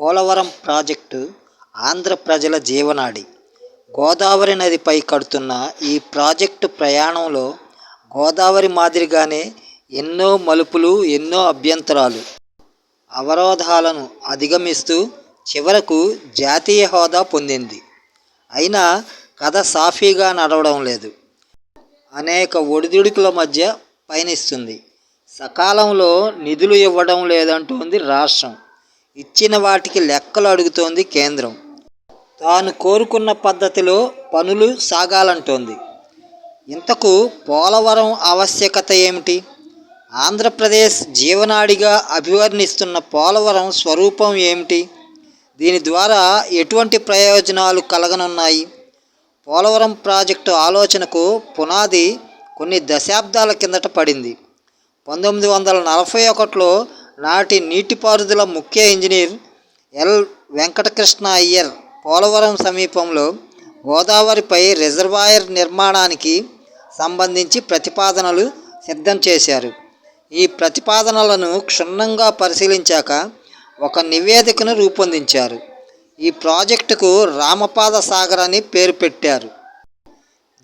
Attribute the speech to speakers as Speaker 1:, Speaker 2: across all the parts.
Speaker 1: Polavaram project Andhra ప్రజల జీవనాడి. గోదావరి నదిపై కడుతున్న ఈ ప్రాజెక్టు ప్రయాణంలో గోదావరి మాదిరిగానే ఎన్నో మలుపులు ఎన్నో అభ్యంతరాలు. అవరోధాలను అధిగమిస్తూ చివరకు జాతీయ హోదా పొందింది. అయినా కథ సాఫీగా నడవడం లేదు. అనేక ఒడిదుడుకుల మధ్య పయనిస్తుంది. సకాలంలో నిధులు ఇవ్వడం లేదంటుంది రాష్ట్రం. ఇచ్చిన వాటికి లెక్కలు అడుగుతోంది కేంద్రం. తాను కోరుకున్న పద్ధతిలో పనులు సాగాలంటోంది. ఇంతకు పోలవరం ఆవశ్యకత ఏమిటి? ఆంధ్రప్రదేశ్ జీవనాడిగా అభివర్ణిస్తున్న పోలవరం స్వరూపం ఏమిటి? దీని ద్వారా ఎటువంటి ప్రయోజనాలు కలగనున్నాయి? పోలవరం ప్రాజెక్టు ఆలోచనకు పునాది కొన్ని దశాబ్దాల కిందట పడింది. పంతొమ్మిది వందల నలభై ఒకటిలో నాటి నీటిపారుదల ముఖ్య ఇంజనీర్ ఎల్. వెంకటకృష్ణ అయ్యర్ పోలవరం సమీపంలో గోదావరిపై రిజర్వాయర్ నిర్మాణానికి సంబంధించి ప్రతిపాదనలు సిద్ధం చేశారు. ఈ ప్రతిపాదనలను క్షుణ్ణంగా పరిశీలించాక ఒక నివేదికను రూపొందించారు. ఈ ప్రాజెక్టుకు రామపాద సాగర్ అని పేరు పెట్టారు.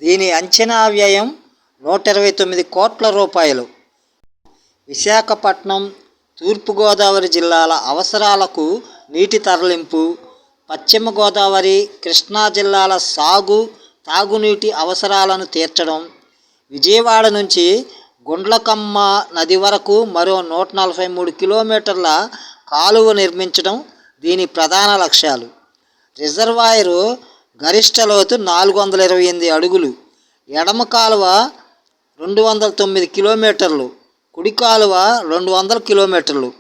Speaker 1: దీని అంచనా వ్యయం నూట ఇరవై తొమ్మిది కోట్ల రూపాయలు. విశాఖపట్నం తూర్పుగోదావరి జిల్లాల అవసరాలకు నీటి తరలింపు పశ్చిమ గోదావరి కృష్ణా జిల్లాల సాగు తాగునీటి అవసరాలను తీర్చడం విజయవాడ నుంచి గుండ్లకమ్మ నది వరకు మరో నూట నలభై మూడు కిలోమీటర్ల కాలువ నిర్మించడం దీని ప్రధాన లక్ష్యాలు. రిజర్వాయరు గరిష్ట లోతు నాలుగు వందల ఇరవై ఎనిమిది అడుగులు ఎడమ కాలువ రెండు వందల తొమ్మిది కిలోమీటర్లు కుడి కాలువ రెండు వందల కిలోమీటర్లు.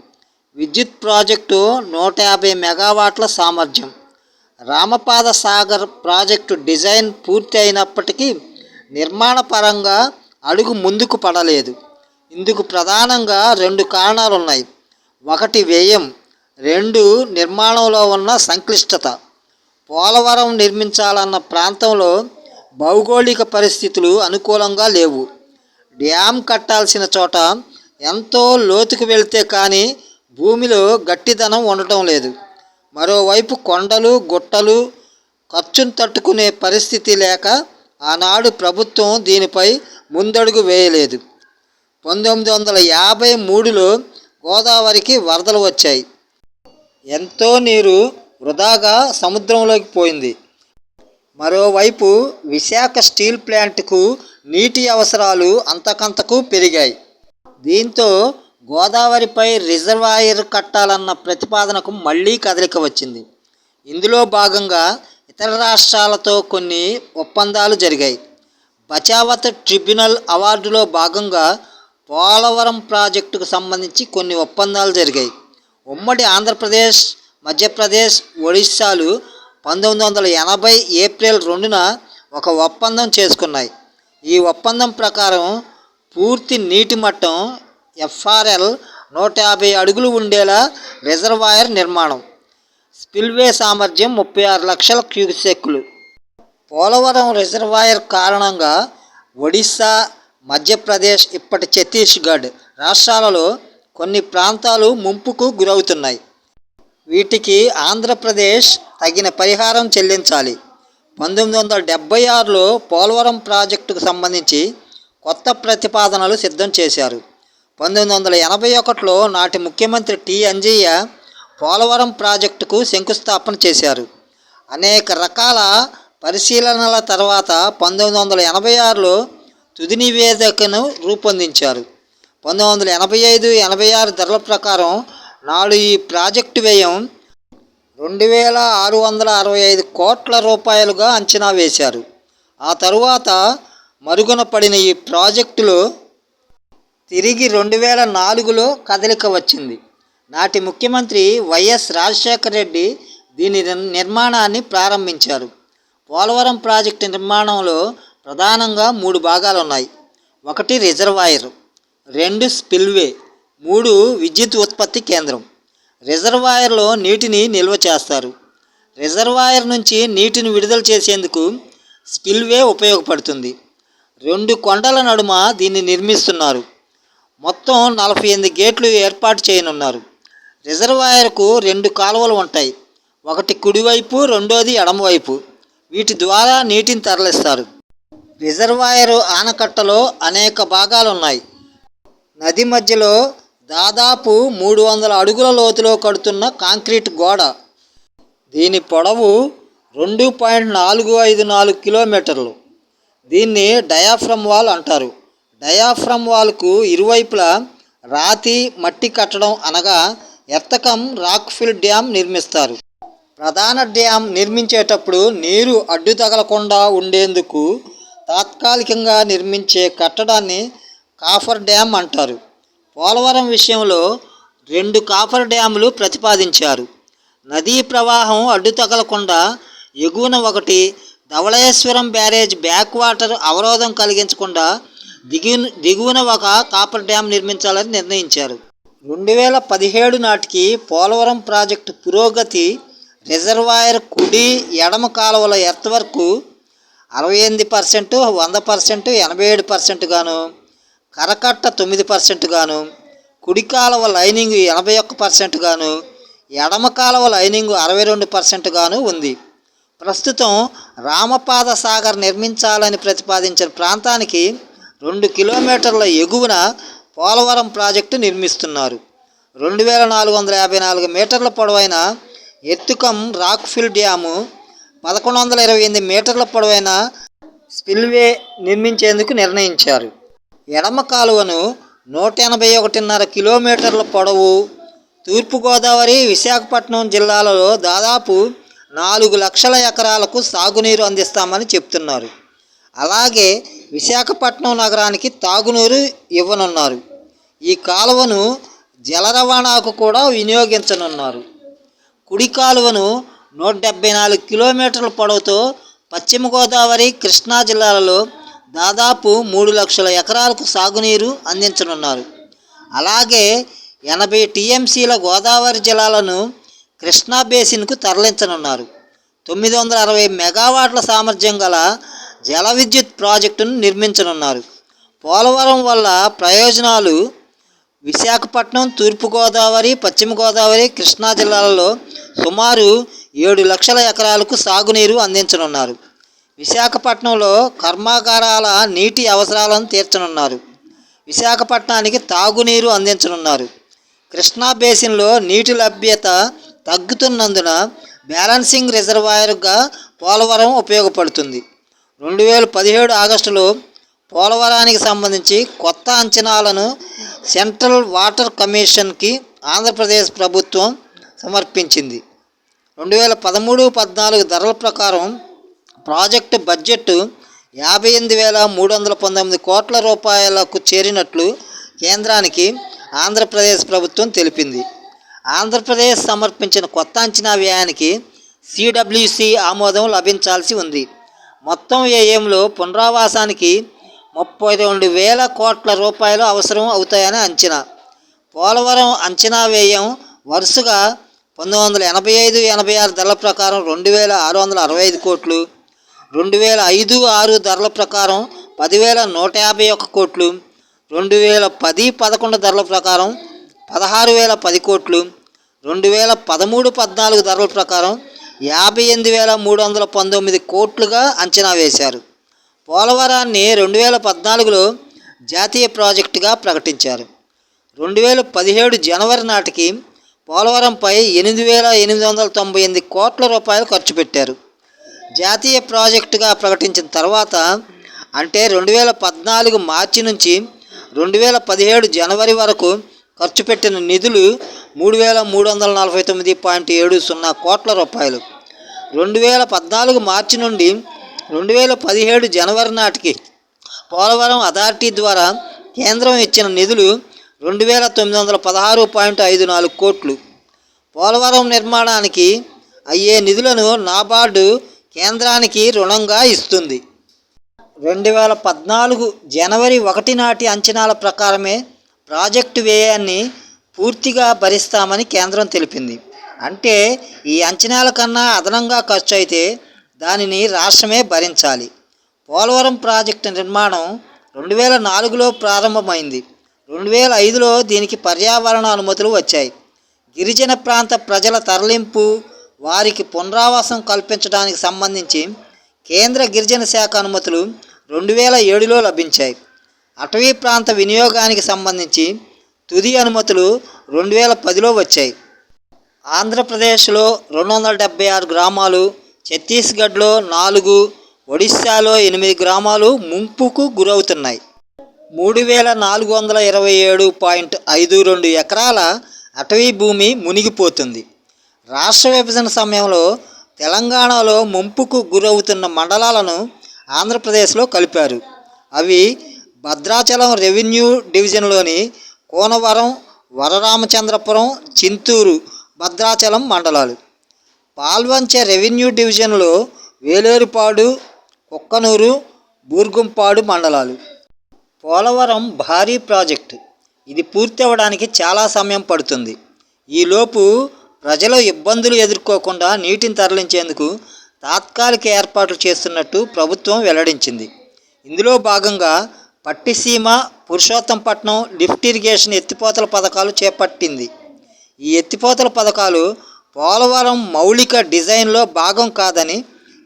Speaker 1: విద్యుత్ ప్రాజెక్టు నూట యాభై మెగావాట్ల సామర్థ్యం. రామపాద సాగర్ ప్రాజెక్టు డిజైన్ పూర్తి అయినప్పటికీ నిర్మాణ పరంగా అడుగు ముందుకు పడలేదు. ఇందుకు ప్రధానంగా రెండు కారణాలు ఉన్నాయి ఒకటి వ్యయం రెండు నిర్మాణంలో ఉన్న సంక్లిష్టత. పోలవరం నిర్మించాలన్న ప్రాంతంలో భౌగోళిక పరిస్థితులు అనుకూలంగా లేవు. డ్యామ్ కట్టాల్సిన చోట ఎంతో లోతుకు వెళితే కానీ భూమిలో గట్టిదనం ఉండటం లేదు. మరోవైపు కొండలు గుట్టలు ఖర్చును తట్టుకునే పరిస్థితి లేక ఆనాడు ప్రభుత్వం దీనిపై ముందడుగు వేయలేదు. పంతొమ్మిది వందల యాభై మూడులో గోదావరికి వరదలు వచ్చాయి. ఎంతో నీరు వృధాగా సముద్రంలోకి పోయింది. మరోవైపు విశాఖ స్టీల్ ప్లాంట్కు నీటి అవసరాలు అంతకంతకు పెరిగాయి. దీంతో గోదావరిపై రిజర్వాయర్ కట్టాలన్న ప్రతిపాదనకు మళ్ళీ కదలిక వచ్చింది. ఇందులో భాగంగా ఇతర రాష్ట్రాలతో కొన్ని ఒప్పందాలు జరిగాయి. బచావత్ ట్రిబ్యునల్ అవార్డులో భాగంగా పోలవరం ప్రాజెక్టుకు సంబంధించి కొన్ని ఒప్పందాలు జరిగాయి. ఉమ్మడి ఆంధ్రప్రదేశ్ మధ్యప్రదేశ్ ఒడిశాలు పంతొమ్మిది వందల ఎనభై ఏప్రిల్ రెండున ఒక ఒప్పందం చేసుకున్నాయి. ఈ ఒప్పందం ప్రకారం పూర్తి నీటి మట్టం ఎఫ్ఆర్ఎల్ నూట యాభై అడుగులు ఉండేలా రిజర్వాయర్ నిర్మాణం. స్పిల్వే సామర్థ్యం ముప్పై ఆరు లక్షల క్యూసెక్కులు పోలవరం రిజర్వాయర్ కారణంగా ఒడిశా మధ్యప్రదేశ్ ఇప్పటి ఛత్తీస్గఢ్ రాష్ట్రాలలో కొన్ని ప్రాంతాలు ముంపుకు గురవుతున్నాయి. వీటికి ఆంధ్రప్రదేశ్ తగిన పరిహారం చెల్లించాలి. పంతొమ్మిది వందల డెబ్బై ఆరులో పోలవరం ప్రాజెక్టుకు సంబంధించి కొత్త ప్రతిపాదనలు సిద్ధం చేశారు. పంతొమ్మిది వందల ఎనభై ఒకటిలో నాటి ముఖ్యమంత్రి టి. అంజయ్య పోలవరం ప్రాజెక్టుకు శంకుస్థాపన చేశారు. అనేక రకాల పరిశీలనల తర్వాత పంతొమ్మిది వందల ఎనభై ఆరులో తుది నివేదికను రూపొందించారు. పంతొమ్మిది వందల ఎనభై ఐదు ఎనభై ఆరు ధరల ప్రకారం నాడు ఈ ప్రాజెక్టు వ్యయం రెండు వేల ఆరు వందల అరవై ఐదు కోట్ల రూపాయలుగా అంచనా వేశారు. ఆ తరువాత మరుగున పడిన ఈ ప్రాజెక్టులో తిరిగి రెండు వేల నాలుగులో కదలిక వచ్చింది. నాటి ముఖ్యమంత్రి వైఎస్ రాజశేఖర రెడ్డి దీని నిర్మాణాన్ని ప్రారంభించారు. పోలవరం ప్రాజెక్టు నిర్మాణంలో ప్రధానంగా మూడు భాగాలు ఉన్నాయి ఒకటి రిజర్వాయర్ రెండు స్పిల్వే మూడు విద్యుత్ ఉత్పత్తి కేంద్రం. రిజర్వాయర్లో నీటిని నిల్వ చేస్తారు. రిజర్వాయర్ నుంచి నీటిని విడుదల చేసేందుకు స్పిల్వే ఉపయోగపడుతుంది. రెండు కొండల నడుమ దీన్ని నిర్మిస్తున్నారు. మొత్తం నలభై ఎనిమిది గేట్లు ఏర్పాటు చేయనున్నారు. రిజర్వాయర్కు రెండు కాలువలు ఉంటాయి. ఒకటి కుడివైపు రెండోది ఎడమవైపు. వీటి ద్వారా నీటిని తరలిస్తారు. రిజర్వాయర్ ఆనకట్టలో అనేక భాగాలు ఉన్నాయి నది మధ్యలో దాదాపు మూడు వందల అడుగుల లోతులో కడుతున్న కాంక్రీట్ గోడ. దీని పొడవు రెండు పాయింట్ నాలుగు ఐదు నాలుగు కిలోమీటర్లు. దీన్ని డయాఫ్రమ్ వాల్ అంటారు. డయాఫ్రమ్ వాల్కు ఇరువైపులా రాతి మట్టి కట్టడం అనగా ఎత్తకం రాక్ఫిల్ డ్యామ్ నిర్మిస్తారు. ప్రధాన డ్యామ్ నిర్మించేటప్పుడు నీరు అడ్డు తగలకుండా ఉండేందుకు తాత్కాలికంగా నిర్మించే కట్టడాన్ని కాఫర్ డ్యామ్ అంటారు. పోలవరం విషయంలో రెండు కాఫర్ డ్యాములు ప్రతిపాదించారు. నదీ ప్రవాహం అడ్డు తగలకుండా ఎగువన ఒకటి ధవళేశ్వరం బ్యారేజ్ బ్యాక్ వాటర్ అవరోధం కలిగించకుండా దిగు దిగువన ఒక కాపర్ డ్యామ్ నిర్మించాలని నిర్ణయించారు. రెండు వేల పదిహేడు నాటికి పోలవరం ప్రాజెక్టు పురోగతి రిజర్వాయర్ కుడి ఎడమ కాలువల ఎర్త్ వరకు అరవై ఎనిమిది పర్సెంట్ వంద పర్సెంట్ ఎనభై ఏడు పర్సెంట్ గాను కరకట్ట తొమ్మిది పర్సెంట్ గాను కుడి కాలువ లైనింగ్ ఎనభై ఒక్క పర్సెంట్ గాను ఎడమ కాలువ లైనింగ్ అరవై రెండు పర్సెంట్ గాను ఉంది. ప్రస్తుతం రామపాద సాగర్ నిర్మించాలని ప్రతిపాదించిన ప్రాంతానికి రెండు కిలోమీటర్ల ఎగువన పోలవరం ప్రాజెక్టు నిర్మిస్తున్నారు. రెండు వేల నాలుగు వందల యాభై నాలుగు మీటర్ల పొడవైన ఎత్తుకం రాక్ఫిల్ డ్యాము పదకొండు వందల ఇరవై ఎనిమిది మీటర్ల పొడవైన స్పిల్వే నిర్మించేందుకు నిర్ణయించారు. ఎడమ కాలువను నూట ఎనభై ఒకటిన్నర కిలోమీటర్ల పొడవు తూర్పుగోదావరి విశాఖపట్నం జిల్లాలలో దాదాపు నాలుగు లక్షల ఎకరాలకు సాగునీరు అందిస్తామని చెప్తున్నారు. అలాగే విశాఖపట్నం నగరానికి తాగునీరు ఇవ్వనున్నారు. ఈ కాలువను జల రవాణాకు కూడా వినియోగించనున్నారు. కుడి కాలువను నూట డెబ్బై నాలుగు కిలోమీటర్ల పొడవుతో పశ్చిమ గోదావరి కృష్ణా జిల్లాలలో దాదాపు మూడు లక్షల ఎకరాలకు సాగునీరు అందించనున్నారు. అలాగే ఎనభై టీఎంసీల గోదావరి జలాలను కృష్ణా బేసిన్కు తరలించనున్నారు. తొమ్మిది వందల అరవై మెగావాట్ల సామర్థ్యం గల జల విద్యుత్ ప్రాజెక్టును నిర్మించనున్నారు. పోలవరం వల్ల ప్రయోజనాలు విశాఖపట్నం తూర్పుగోదావరి పశ్చిమ గోదావరి కృష్ణా జిల్లాలలో సుమారు ఏడు లక్షల ఎకరాలకు సాగునీరు అందించనున్నారు. విశాఖపట్నంలో కర్మాగారాల నీటి అవసరాలను తీర్చనున్నారు. విశాఖపట్నానికి తాగునీరు అందించనున్నారు. కృష్ణా బేసిన్లో నీటి లభ్యత తగ్గుతున్నందున బ్యాలెన్సింగ్ రిజర్వాయర్గా పోలవరం ఉపయోగపడుతుంది. రెండు వేల పదిహేడు ఆగస్టులో పోలవరానికి సంబంధించి కొత్త అంచనాలను సెంట్రల్ వాటర్ కమిషన్కి ఆంధ్రప్రదేశ్ ప్రభుత్వం సమర్పించింది. రెండు వేల పదమూడు పద్నాలుగు ధరల ప్రకారం ప్రాజెక్టు బడ్జెట్ యాభై ఎనిమిది వేల మూడు వందల పంతొమ్మిది కోట్ల రూపాయలకు చేరినట్లు కేంద్రానికి ఆంధ్రప్రదేశ్ ప్రభుత్వం తెలిపింది. ఆంధ్రప్రదేశ్ సమర్పించిన కొత్త అంచనా వ్యయానికి సిడబ్ల్యూసి ఆమోదం లభించాల్సి ఉంది. మొత్తం వ్యయంలో పునరావాసానికి ముప్పై రెండు వేల కోట్ల రూపాయలు అవసరం అవుతాయని అంచనా. పోలవరం అంచనా వ్యయం వరుసగా పంతొమ్మిది వందల ఎనభై ఐదు ఎనభై ఆరు ధరల ప్రకారం రెండు వేల ఆరు వందల అరవై ఐదు కోట్లు రెండు వేల ఐదు ఆరు ధరల ప్రకారం పదివేల నూట యాభై ఒక్క కోట్లు రెండు వేల పది పదకొండు ధరల ప్రకారం పదహారు వేల పది కోట్లు రెండు వేల పదమూడు పద్నాలుగు ధరల ప్రకారం యాభై ఎనిమిది వేల మూడు వందల పంతొమ్మిది కోట్లుగా అంచనా వేశారు. పోలవరాన్ని రెండు వేల పద్నాలుగులో జాతీయ ప్రాజెక్టుగా ప్రకటించారు. రెండు వేల పదిహేడు జనవరి నాటికి పోలవరంపై ఎనిమిది వేల ఎనిమిది వందల తొంభై ఎనిమిది కోట్ల రూపాయలు ఖర్చు పెట్టారు. జాతీయ ప్రాజెక్టుగా ప్రకటించిన తర్వాత అంటే రెండు వేల పద్నాలుగు మార్చి నుంచి రెండు వేల పదిహేడు జనవరి వరకు ఖర్చు పెట్టిన నిధులు మూడు వేల మూడు వందల నలభై తొమ్మిది పాయింట్ ఏడు సున్నా కోట్ల రూపాయలు. రెండు వేల పద్నాలుగు మార్చి నుండి రెండు వేల పదిహేడు జనవరి నాటికి పోలవరం అథారిటీ ద్వారా కేంద్రం ఇచ్చిన నిధులు రెండు వేల తొమ్మిది వందల పదహారు పాయింట్ ఐదు నాలుగు కోట్లు. పోలవరం నిర్మాణానికి అయ్యే నిధులను నాబార్డు కేంద్రానికి రుణంగా ఇస్తుంది. రెండు వేల పద్నాలుగు జనవరి ఒకటి నాటి అంచనాల ప్రకారమే ప్రాజెక్టు వ్యయాన్ని పూర్తిగా భరిస్తామని కేంద్రం తెలిపింది. అంటే ఈ అంచనాల కన్నా అదనంగా ఖర్చు అయితే దానిని రాష్ట్రమే భరించాలి. పోలవరం ప్రాజెక్టు నిర్మాణం రెండు వేల నాలుగులో ప్రారంభమైంది. రెండు వేల ఐదులో దీనికి పర్యావరణ అనుమతులు వచ్చాయి. గిరిజన ప్రాంత ప్రజల తరలింపు వారికి పునరావాసం కల్పించడానికి సంబంధించి కేంద్ర గిరిజన శాఖ అనుమతులు రెండు వేల ఏడులో లభించాయి. అటవీ ప్రాంత వినియోగానికి సంబంధించి తుది అనుమతులు రెండు వేల పదిలో వచ్చాయి. ఆంధ్రప్రదేశ్లో రెండు వందల డెబ్బై ఆరు గ్రామాలు ఛత్తీస్గఢ్లో నాలుగు ఒడిశాలో ఎనిమిది గ్రామాలు ముంపుకు గురవుతున్నాయి. మూడు వేల నాలుగు వందల ఇరవై ఏడు పాయింట్ ఐదు రెండు ఎకరాల అటవీ భూమి మునిగిపోతుంది. రాష్ట్ర విభజన సమయంలో తెలంగాణలో ముంపుకు గురవుతున్న మండలాలను ఆంధ్రప్రదేశ్లో కలిపారు. అవి భద్రాచలం రెవెన్యూ డివిజన్లోని కోనవరం వరరామచంద్రపురం చింతూరు భద్రాచలం మండలాలు. పాల్వంచ రెవెన్యూ డివిజన్లో వేలేరుపాడు కుక్కనూరు బూర్గుంపాడు మండలాలు. పోలవరం భారీ ప్రాజెక్టు. ఇది పూర్తి అవ్వడానికి చాలా సమయం పడుతుంది. ఈలోపు ప్రజలు ఇబ్బందులు ఎదుర్కోకుండా నీటిని తరలించేందుకు తాత్కాలిక ఏర్పాట్లు చేస్తున్నట్టు ప్రభుత్వం వెల్లడించింది. ఇందులో భాగంగా పట్టిసీమ పురుషోత్తంపట్నం లిఫ్ట్ ఇరిగేషన్ ఎత్తిపోతల పథకాలు చేపట్టింది. ఈ ఎత్తిపోతల పథకాలు పోలవరం మౌలిక డిజైన్లో భాగం కాదని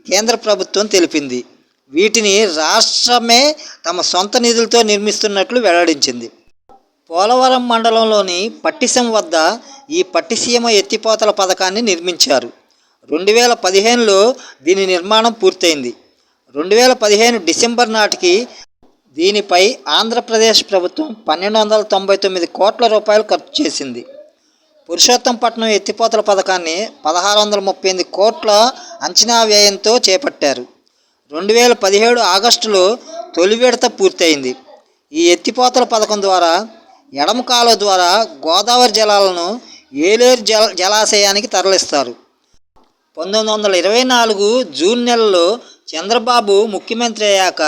Speaker 1: కేంద్ర ప్రభుత్వం తెలిపింది. వీటిని రాష్ట్రమే తమ సొంత నిధులతో నిర్మిస్తున్నట్లు వెల్లడించింది. పోలవరం మండలంలోని పట్టిసీమ వద్ద ఈ పట్టిసీమ ఎత్తిపోతల పథకాన్ని నిర్మించారు. రెండు వేల పదిహేనులో దీని నిర్మాణం పూర్తయింది. రెండు వేల పదిహేను డిసెంబర్ నాటికి దీనిపై ఆంధ్రప్రదేశ్ ప్రభుత్వం పన్నెండు వందల తొంభై తొమ్మిది కోట్ల రూపాయలు ఖర్చు చేసింది. పురుషోత్తంపట్నం ఎత్తిపోతల పథకాన్ని పదహారు వందల ముప్పై ఎనిమిది కోట్ల అంచనా వ్యయంతో చేపట్టారు. రెండు వేల పదిహేడు ఆగస్టులో తొలి విడత పూర్తయింది. ఈ ఎత్తిపోతల పథకం ద్వారా ఎడమ కాలువ ద్వారా గోదావరి జలాలను ఏలేరు జల జలాశయానికి తరలిస్తారు. పంతొమ్మిది వందల ఇరవై నాలుగు జూన్ నెలలో చంద్రబాబు ముఖ్యమంత్రి అయ్యాక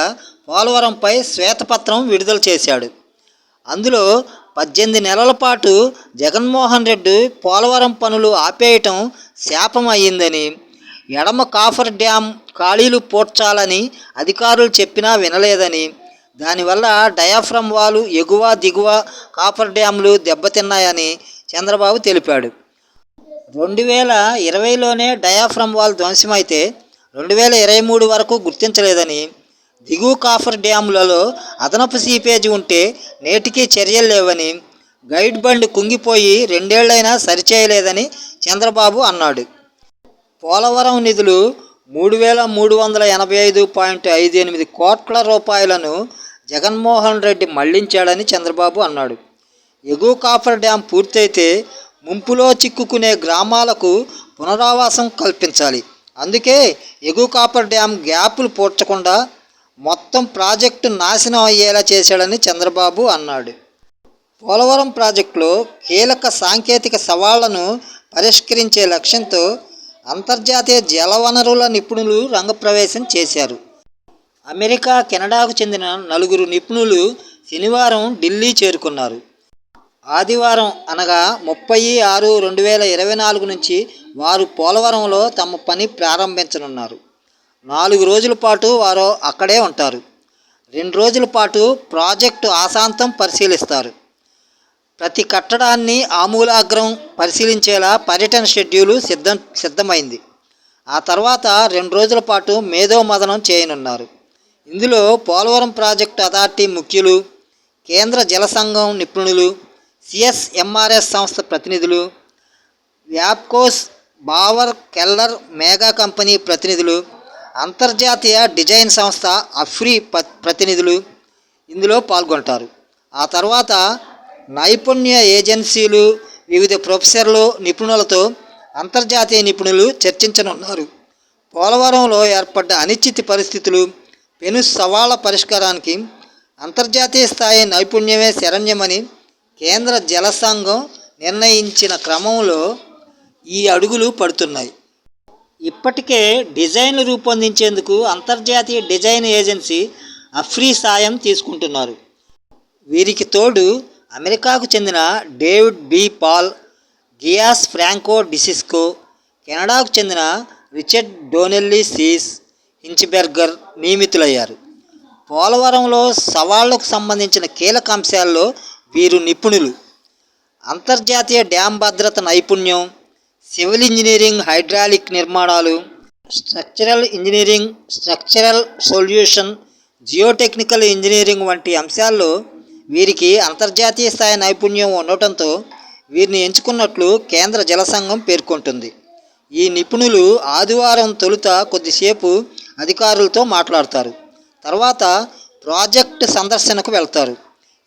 Speaker 1: పోలవరంపై శ్వేతపత్రం విడుదల చేశాడు. అందులో పద్దెనిమిది నెలల పాటు జగన్మోహన్ రెడ్డి పోలవరం పనులు ఆపేయటం శాపం అయ్యిందని ఎడమ కాఫర్ డ్యాం ఖాళీలు పూడ్చాలని అధికారులు చెప్పినా వినలేదని దానివల్ల డయాఫ్రమ్ వాలు ఎగువ దిగువ కాఫర్ డ్యాములు దెబ్బతిన్నాయని చంద్రబాబు తెలిపాడు. రెండు వేల ఇరవైలోనే డయాఫ్రమ్ వాల్ ధ్వంసమైతే రెండు వేల ఇరవై మూడు వరకు గుర్తించలేదని దిగువ కాఫర్ డ్యాములలో అదనపు సీపేజీ ఉంటే నేటికీ చర్యలు లేవని గైడ్ బండ్ కుంగిపోయి రెండేళ్ళైనా సరిచేయలేదని చంద్రబాబు అన్నాడు. పోలవరం నిధులు మూడు వేల మూడు వందల ఎనభై ఐదు పాయింట్ ఐదు ఎనిమిది కోట్ల రూపాయలను జగన్మోహన్ రెడ్డి మళ్ళించాడని చంద్రబాబు అన్నాడు. ఎగువ కాఫర్ డ్యాం పూర్తయితే ముంపులో చిక్కుకునే గ్రామాలకు పునరావాసం కల్పించాలి. అందుకే ఎగువ కాపర్ డ్యాం గ్యాపులు పూడ్చకుండా మొత్తం ప్రాజెక్టు నాశనం అయ్యేలా చేశాడని చంద్రబాబు అన్నాడు. పోలవరం ప్రాజెక్టులో కీలక సాంకేతిక సవాళ్ళను పరిష్కరించే లక్ష్యంతో అంతర్జాతీయ జలవనరుల నిపుణులు రంగప్రవేశం చేశారు. అమెరికా కెనడాకు చెందిన నలుగురు నిపుణులు శనివారం ఢిల్లీ చేరుకున్నారు. ఆదివారం అనగా ముప్పై ఆరు రెండు వేల ఇరవై నాలుగు నుంచి వారు పోలవరంలో తమ పని ప్రారంభించనున్నారు. నాలుగు రోజుల పాటు వారు అక్కడే ఉంటారు. రెండు రోజుల పాటు ప్రాజెక్టు ఆశాంతం పరిశీలిస్తారు. ప్రతి కట్టడాన్ని ఆమూలాగ్రం పరిశీలించేలా పర్యటన షెడ్యూలు సిద్ధం సిద్ధమైంది. ఆ తర్వాత రెండు రోజుల పాటు మేధో మదనం చేయనున్నారు. ఇందులో పోలవరం ప్రాజెక్టు అథారిటీ ముఖ్యులు కేంద్ర జల సంఘం నిపుణులు C S M R S సంస్థ ప్రతినిధులు వ్యాప్కోస్ బావర్ కెల్లర్ మేఘా కంపెనీ ప్రతినిధులు అంతర్జాతీయ డిజైన్ సంస్థ అఫ్రీ ప- ప్రతినిధులు ఇందులో పాల్గొంటారు. ఆ తర్వాత నైపుణ్య ఏజెన్సీలు వివిధ ప్రొఫెసర్లు నిపుణులతో అంతర్జాతీయ నిపుణులు చర్చించనున్నారు. పోలవరంలో ఏర్పడ్డ అనిశ్చిత పరిస్థితులు పెను సవాళ్ళ పరిష్కారానికి అంతర్జాతీయ స్థాయి నైపుణ్యమే శరణ్యమని కేంద్ర జల సంఘం నిర్ణయించిన క్రమంలో ఈ అడుగులు పడుతున్నాయి. ఇప్పటికే డిజైన్లు రూపొందించేందుకు అంతర్జాతీయ డిజైన్ ఏజెన్సీ అఫ్రీ సాయం తీసుకుంటున్నారు. వీరికి తోడు అమెరికాకు చెందిన David B. Paul Gianfranco Di Cicco కెనడాకు చెందిన రిచర్డ్ డోనెల్లీ సీస్ హించ్బెర్గర్ నియమితులయ్యారు. పోలవరంలో సవాళ్ళకు సంబంధించిన కీలక అంశాల్లో వీరు నిపుణులు. అంతర్జాతీయ డ్యామ్ భద్రత నైపుణ్యం సివిల్ ఇంజనీరింగ్ హైడ్రాలిక్ నిర్మాణాలు structural engineering structural solution geotechnical engineering వంటి అంశాల్లో వీరికి అంతర్జాతీయ స్థాయి నైపుణ్యం ఉండటంతో వీరిని ఎంచుకున్నట్లు కేంద్ర జల సంఘం పేర్కొంటుంది. ఈ నిపుణులు ఆదివారం తొలుత కొద్దిసేపు అధికారులతో మాట్లాడతారు. తర్వాత ప్రాజెక్ట్ సందర్శనకు వెళ్తారు.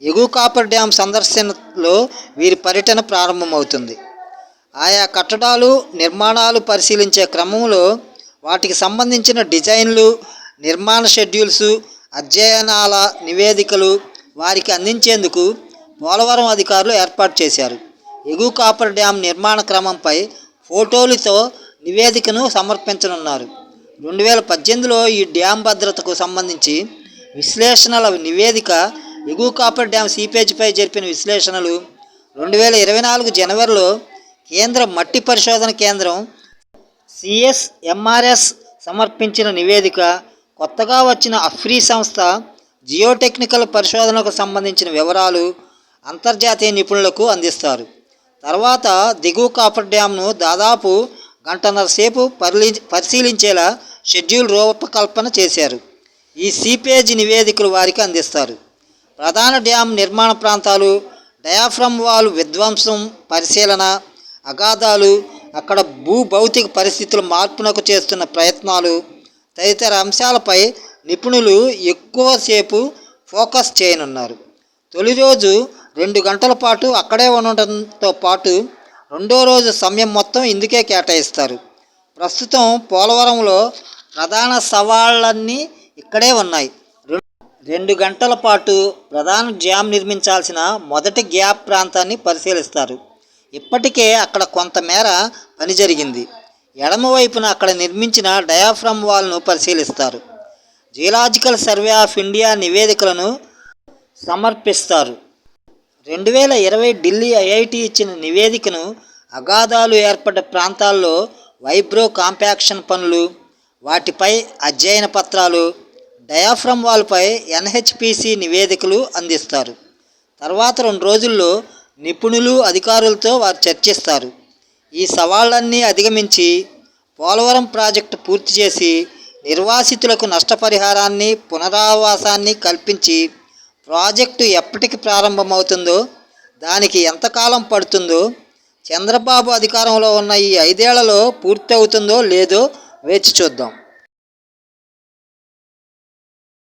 Speaker 1: ఎగువ కాపర్ డ్యామ్ సందర్శనలో వీరి పర్యటన ప్రారంభమవుతుంది. ఆయా కట్టడాలు నిర్మాణాలు పరిశీలించే క్రమంలో వాటికి సంబంధించిన డిజైన్లు నిర్మాణ షెడ్యూల్స్ అధ్యయనాల నివేదికలు వారికి అందించేందుకు పోలవరం అధికారులు ఏర్పాటు చేశారు. ఎగువ కాపర్ డ్యామ్ నిర్మాణ క్రమంపై ఫోటోలతో నివేదికను సమర్పించనున్నారు. రెండు వేల పద్దెనిమిదిలో ఈ డ్యామ్ భద్రతకు సంబంధించి విశ్లేషణల నివేదిక ఎగువ కాపర్ డ్యామ్ సీపేజ్పై జరిపిన విశ్లేషణలు రెండు వేల ఇరవై నాలుగు జనవరిలో కేంద్ర మట్టి పరిశోధన కేంద్రం సిఎస్ఎంఆర్ఎస్ సమర్పించిన నివేదిక కొత్తగా వచ్చిన అఫ్రీ సంస్థ జియోటెక్నికల్ పరిశోధనకు సంబంధించిన వివరాలు అంతర్జాతీయ నిపుణులకు అందిస్తారు. తర్వాత దిగువ కాపర్ డ్యామ్ను దాదాపు గంటన్నర సేపు పరిలి పరిశీలించేలా షెడ్యూల్ రూపకల్పన చేశారు. ఈ సీపేజ్ నివేదికలు వారికి అందిస్తారు. ప్రధాన డ్యామ్ నిర్మాణ ప్రాంతాలు డయాఫ్రమ్ వాల్ విధ్వంసం పరిశీలన అగాధాలు అక్కడ భూ భౌతిక పరిస్థితుల మార్పునకు చేస్తున్న ప్రయత్నాలు తదితర అంశాలపై నిపుణులు ఎక్కువసేపు ఫోకస్ చేయనున్నారు. తొలి రోజు రెండు గంటల పాటు అక్కడే ఉండటంతో పాటు రెండో రోజు సమయం మొత్తం ఇందుకే కేటాయిస్తారు. ప్రస్తుతం పోలవరంలో ప్రధాన సవాళ్ళన్నీ ఇక్కడే ఉన్నాయి. రెండు గంటల పాటు ప్రధాన డ్యామ్ నిర్మించాల్సిన మొదటి గ్యాప్ ప్రాంతాన్ని పరిశీలిస్తారు. ఇప్పటికే అక్కడ కొంతమేర పని జరిగింది. ఎడమవైపున అక్కడ నిర్మించిన డయాఫ్రమ్ వాల్ను పరిశీలిస్తారు. జియలాజికల్ సర్వే ఆఫ్ ఇండియా నివేదికలను సమర్పిస్తారు. రెండు వేల ఇరవై ఢిల్లీ ఐఐటి ఇచ్చిన నివేదికను అగాధాలు ఏర్పడ్డ ప్రాంతాల్లో వైబ్రో కాంపాక్షన్ పనులు వాటిపై అధ్యయన పత్రాలు డయాఫ్రమ్ వాల్పై ఎన్హెచ్పిసి నివేదికలు అందిస్తారు. తర్వాత రెండు రోజుల్లో నిపుణులు అధికారులతో వారు చర్చిస్తారు. ఈ సవాళ్ళన్నీ అధిగమించి పోలవరం ప్రాజెక్టు పూర్తి చేసి నిర్వాసితులకు నష్టపరిహారాన్ని పునరావాసాన్ని కల్పించి ప్రాజెక్టు ఎప్పటికి ప్రారంభమవుతుందో దానికి ఎంతకాలం పడుతుందో చంద్రబాబు అధికారంలో ఉన్న ఈ ఐదేళ్ళలో పూర్తి అవుతుందో లేదో వేచి చూద్దాం.